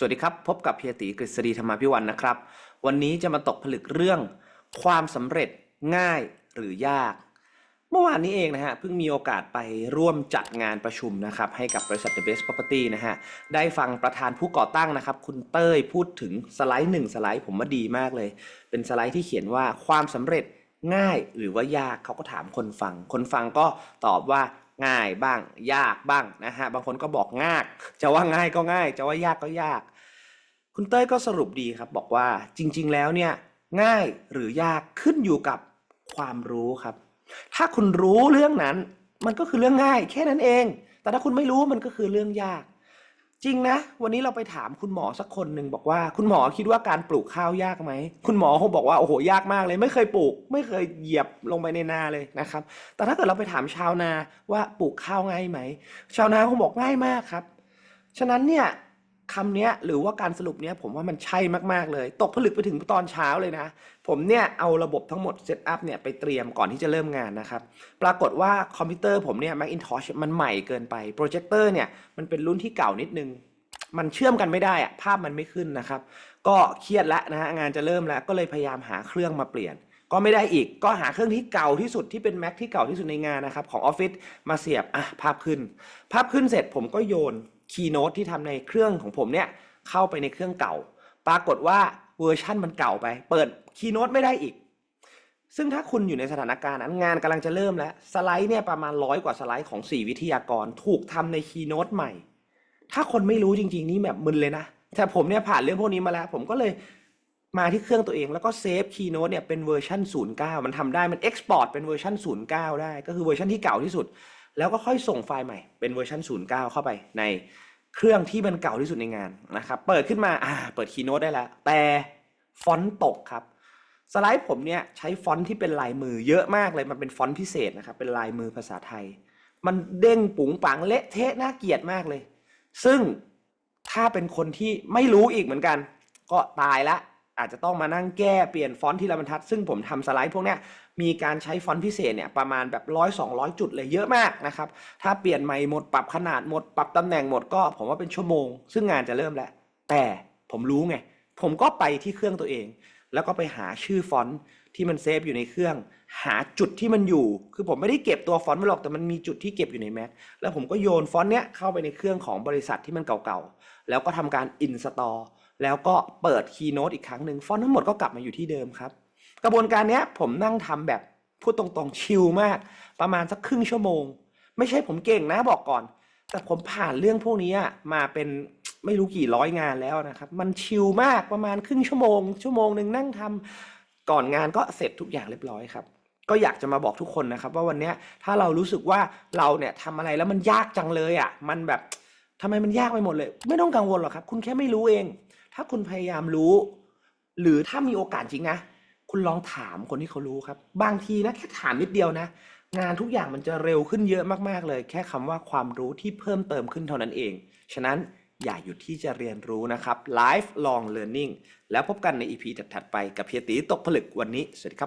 สวัสดีครับ พบกับเพียติกฤษฎีธรรมาภิวันนะครับ วันนี้จะมาตกผลึกเรื่องความสำเร็จง่ายหรือยาก เมื่อวานนี้เองนะฮะเพิ่งมีโอกาสไปร่วมจัดงานประชุมนะครับให้กับบริษัท The Best Property นะฮะได้ฟังประธานผู้ก่อตั้งนะครับ คุณเต้ยพูดถึงสไลด์หนึ่งสไลด์ผมว่าดีมากเลย เป็นสไลด์ที่เขียนว่าความสำเร็จง่ายหรือว่ายากเขาก็ถามคนฟัง คนฟังก็ตอบว่า ง่ายบ้าง ยากบ้างนะฮะบางคนก็บอกง่ายจะว่าง่ายก็ง่าย จะว่ายากก็ยาก คุณเต้ยก็สรุปดีครับบอกว่าจริง ๆ แล้วเนี่ยง่ายหรือยากขึ้นอยู่กับความรู้ครับ ถ้าคุณรู้เรื่องนั้น มันก็คือเรื่องง่ายแค่นั้นเอง แต่ถ้าคุณไม่รู้มันก็คือเรื่องยาก จริงนะ วันนี้เราไปถามคุณหมอสักคนหนึ่งบอกว่าคุณหมอคิดว่าการปลูกข้าวยากไหม คุณหมอคงบอกว่าโอ้โหยากมากเลย ไม่เคยปลูก ไม่เคยเหยียบลงไปในนาเลยนะครับ แต่ถ้าเกิดเราไปถามชาวนาว่าปลูกข้าวง่ายไหม ชาวนาคงบอกง่ายมากครับ ฉะนั้นเนี่ย คำเนี้ยหรือว่าการสรุปเนี้ยผมว่ามันใช่มากๆเลย ตกผลึกไปถึงตอนเช้าเลยนะ ผมเนี่ยเอาระบบทั้งหมดเซตอัพเนี่ยไปเตรียมก่อนที่จะเริ่มงานนะครับ ปรากฏว่าคอมพิวเตอร์ผมเนี่ย Macintosh มันใหม่เกินไปโปรเจคเตอร์เนี่ยมันเป็นรุ่นที่เก่านิดนึง มันเชื่อมกันไม่ได้อะภาพมันไม่ขึ้นนะครับ ก็เครียดแล้วนะฮะงานจะเริ่มแล้วก็เลยพยายามหาเครื่องมาเปลี่ยนก็ไม่ได้อีกก็หาเครื่องที่เก่าที่สุดที่เป็น Mac ที่เก่าที่สุดในงานนะครับของออฟฟิศมาเสียบอะภาพขึ้น ภาพขึ้นเสร็จผมก็โยน คีย์โน้ตที่ทำในเครื่องของผมเนี่ยเข้าไปในเครื่องเก่า ปรากฏว่าเวอร์ชั่นมันเก่าไป เปิดคีย์โน้ตไม่ได้อีก ซึ่งถ้าคุณอยู่ในสถานการณ์นั้นงานกำลังจะเริ่มแล้ว สไลด์เนี่ยประมาณร้อยกว่าสไลด์ของ 4 วิทยากรถูกทำในคีย์โน้ตใหม่ ถ้าคนไม่รู้จริงๆ นี่แบบมึนเลยนะ แต่ผมเนี่ยผ่านเรื่องพวกนี้มาแล้ว ผมก็เลยมาที่เครื่องตัวเองแล้วก็เซฟคีย์โน้ตเนี่ยเป็นเวอร์ชัน09 มันทำได้มันเอ็กซ์พอร์ตเป็นเวอร์ชัน09 ได้ ก็คือเวอร์ชันที่เก่าที่สุด แล้วก็ค่อยส่งไฟล์ใหม่เป็นเวอร์ชัน09 เข้าไปในเครื่องที่มันเก่าที่สุดในงานนะครับเปิดขึ้นมาอ่าเปิดคีโน้ตได้แล้ว แต่ฟอนต์ตกครับ สไลด์ผมเนี่ยใช้ฟอนต์ที่เป็นลายมือเยอะมากเลยมันเป็นฟอนต์พิเศษนะครับเป็นลายมือภาษาไทย มันเด้งปุ๋งปังเละเทะน่าเกลียดมากเลย ซึ่งถ้าเป็นคนที่ไม่รู้อีกเหมือนกัน ก็ตายละ อาจจะต้องมานั่งแก้เปลี่ยนฟอนต์ที่ละบรรทัด ซึ่งผมทำสไลด์พวกเนี้ยมีการใช้ฟอนต์พิเศษเนี่ยประมาณแบบร้อยสองร้อยจุดเลยเยอะมากนะครับถ้าเปลี่ยนใหม่หมดปรับขนาดหมดปรับตำแหน่งหมดก็ผมว่าเป็นชั่วโมง ซึ่งงานจะเริ่มแล้วแต่ผมรู้ไง ผมก็ไปที่เครื่องตัวเอง แล้วก็ไปหาชื่อฟอนต์ที่มันเซฟอยู่ในเครื่อง หาจุดที่มันอยู่ คือผมไม่ได้เก็บตัวฟอนต์ไว้หรอกแต่มันมีจุดที่เก็บอยู่ใน Mac แล้วผมก็โยนฟอนต์เนี้ยเข้าไปในเครื่องของบริษัทที่มันเก่าๆแล้วก็ทำการ install แล้วก็เปิด Keynote อีกครั้งหนึ่งฟอนต์ทั้งหมดก็กลับมาอยู่ที่เดิมครับ กระบวนการนี้ผมนั่งทำแบบพูดตรงๆชิลมาก ประมาณสักครึ่งชั่วโมง ไม่ใช่ผมเก่งนะบอกก่อน แต่ผมผ่านเรื่องพวกนี้มาเป็นไม่รู้กี่ร้อยงานแล้วนะครับ มันชิลมากประมาณครึ่งชั่วโมง ชั่วโมงหนึ่งนั่งทำก่อนงานก็เสร็จทุกอย่างเรียบร้อยครับ ก็อยากจะมาบอกทุกคนนะครับ ว่าวันนี้ถ้าเรารู้สึกว่าเราเนี่ยทำอะไรแล้วมันยากจังเลยอะ มันแบบทำไมมันยากไปหมดเลย ไม่ต้องกังวลหรอกครับ คุณแค่ไม่รู้เอง ถ้าคุณพยายามรู้ หรือถ้ามีโอกาสจริงนะ คุณลองถามคนที่เขารู้ครับ บางทีนะแค่ถามนิดเดียวนะ งานทุกอย่างมันจะเร็วขึ้นเยอะมากๆเลย แค่คำว่าความรู้ที่เพิ่มเติมขึ้นเท่านั้นเอง ฉะนั้นอย่าหยุดที่จะเรียนรู้นะครับ lifelong learning แล้วพบกันใน EP ถัดๆไปกับเพียตีตกผลึกวันนี้ สวัสดีครับ